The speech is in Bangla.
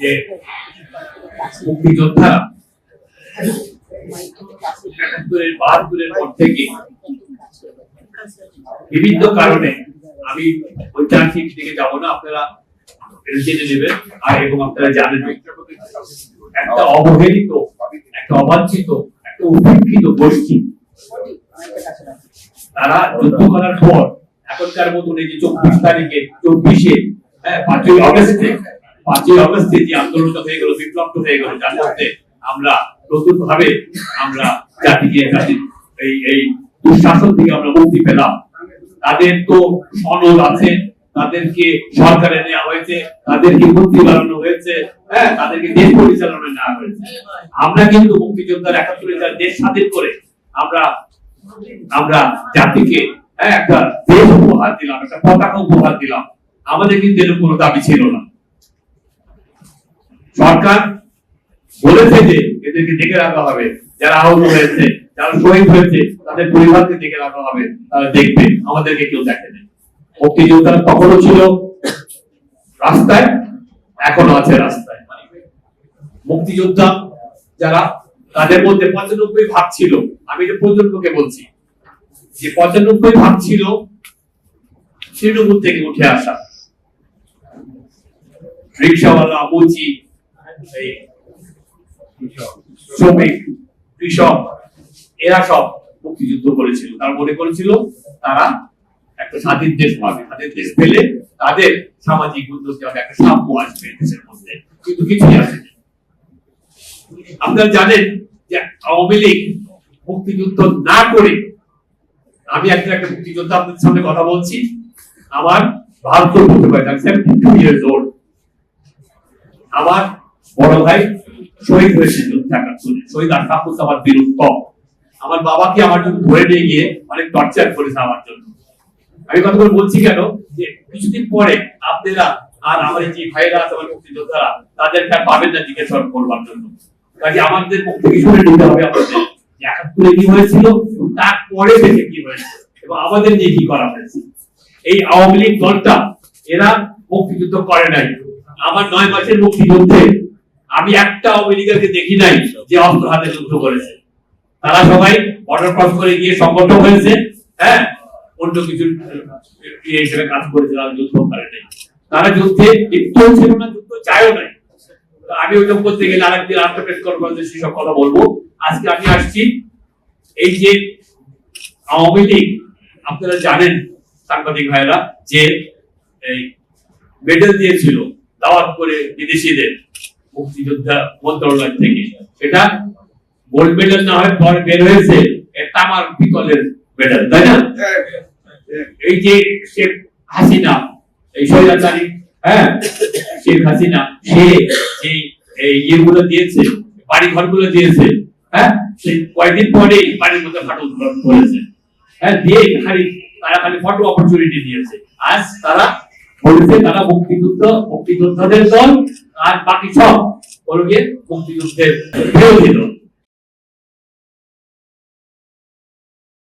যে মুক্তিযোদ্ধারা একাত্তরের বাহাত্তরের পর থেকে বিভিন্ন কারণে আমি ঐতিহাসিক দিকে যাব না, আপনারা জেনে নেবেন। আর এবং আপনারা জানেন একটা অবহেলিত, একটা অবাঞ্ছিত, একটা উপেক্ষিত গোষ্ঠী তারা যুদ্ধ করার পর এখনকার মতন এই যে চব্বিশ তারিখে, চব্বিশে হ্যাঁ পাঁচই অগস্টে আমরা আমরা জাতিকে মুক্তি তাদের তো সনদ আছে তাদেরকে সরকারে নেওয়া হয়েছে তাদেরকে মন্ত্রী বানানো হয়েছে হ্যাঁ তাদেরকে দেশ পরিচালনা নেওয়া হয়েছে। আমরা কিন্তু মুক্তিযোদ্ধার একাত্তরে দেশ স্বাধীন করে আমরা আমরা জাতিকে হ্যাঁ, একটা দেশ উপহার দিলাম একটা পতাকা উপহার দিলাম। আমাদের কিন্তু এরকম কোনো দাবি ছিল না। সরকার বলেছে যে এদেরকে দেখে রাখা হবে। যারা আহত হয়েছে, যারা শহীদ হয়েছে, তাদের পরিবারকে দেখে রাখা হবে। তারা দেখবে আমাদেরকে কেউ দেখে নেই। মুক্তিযোদ্ধারা তখনও ছিল রাস্তায়, এখনও আছে রাস্তায়। মুক্তিযোদ্ধা যারা, তাদের মধ্যে পঁচানব্বই ভাগ ছিল। আমি এটা প্রজন্মকে বলছি। যে পঁচানব্বই ভাগ ছিল তৃণমূল থেকে উঠে আসা। রিক্সাওয়ালা মুচি এই শ্রমিক, কৃষক, এরা সব মুক্তিযুদ্ধ করেছিল। তারা মনে করেছিল তারা একটা স্বাধীন দেশ পাবে। স্বাধীন দেশ পেলে তাদের সামাজিক একটা সাম্য আসবে দেশের মধ্যে। কিন্তু কিছুই আসেনি। আপনারা জানেন যে আওয়ামী লীগ মুক্তিযুদ্ধ না করে আমি একজন একটা মুক্তিযোদ্ধা আপনাদের সামনে কথা বলছি। আমার ওল্ড আমার বড় ভাই শহীদ হয়েছে যুদ্ধ একাত্তরে শহীদ আশরাফুল আমার বীরুত্তম আমার বাবাকে আমার জন্য ধরে নিয়ে গিয়ে অনেক টর্চার করেছে আমার জন্য। আমি করে বলছি কেন? যে কিছুদিন পরে আপনারা আর আমার যে ভাইরা আছে, আমার মুক্তিযোদ্ধারা তাদেরকে আর পাবেন না জিজ্ঞাসা করবার জন্য। কাজে আমাদের মুখ থেকে শুনে নিতে হবে আমাদের। একাত্তরে কি হয়েছিল? তারপরে দেশে কি হয়েছে। এবং আমাদের নিয়ে কি করা হয়েছে। এই আওয়ামী লীগ দলটা এরা মুক্তিযুদ্ধ করে নাই। আমার নয় মাসের মুক্তিযুদ্ধে আমি একটা আওয়ামী দেখি নাই যে অস্ত্র হাতে যুদ্ধ করেছে। তারা সবাই বর্ডার ক্রস করে গিয়ে সংগঠন হয়েছে হ্যাঁ? অন্য কিছু হিসেবে কাজ করেছে, তারা যুদ্ধ করে নাই। তারা যুদ্ধে লিপ্ত ছিল না, যুদ্ধ চায়ও নাই। আমি ওইটা করতে গেলে আরেকদিন আরেকটা প্রেস কনফারেন্সে সেসব কথা বলব। আজকে আমি আসছি এই যে আওয়ামী লীগ, আপনারা জানেন সাংবাদিক ভাইরা যে এই মেডেল দিয়েছিল দাওয়াত করে বিদেশিদের। মুক্তিযোদ্ধা মন্ত্রণালয় থেকে সেটা গোল্ড মেডেল না হয় পরে বের হয়েছে তামার পিতলের মেডেল তাই না? এই যে শেখ হাসিনা, এই স্বৈরাচারী হ্যাঁ শেখ হাসিনা, সে এই ইয়েগুলো দিয়েছে বাড়ি ঘরগুলো দিয়েছে হ্যাঁ সেই কয়েকদিন পরে বাড়ির মধ্যে ফাটল করেছে। হ্যাঁ দিয়ে খালি তারা খালি ফটো অপরচুনিটি দিয়েছে। আজ তারা বলেছে তারা মুক্তিযুদ্ধ মুক্তিযোদ্ধাদের দল আর বাকি সব হলো গিয়ে মুক্তিযুদ্ধের বিরোধী দল।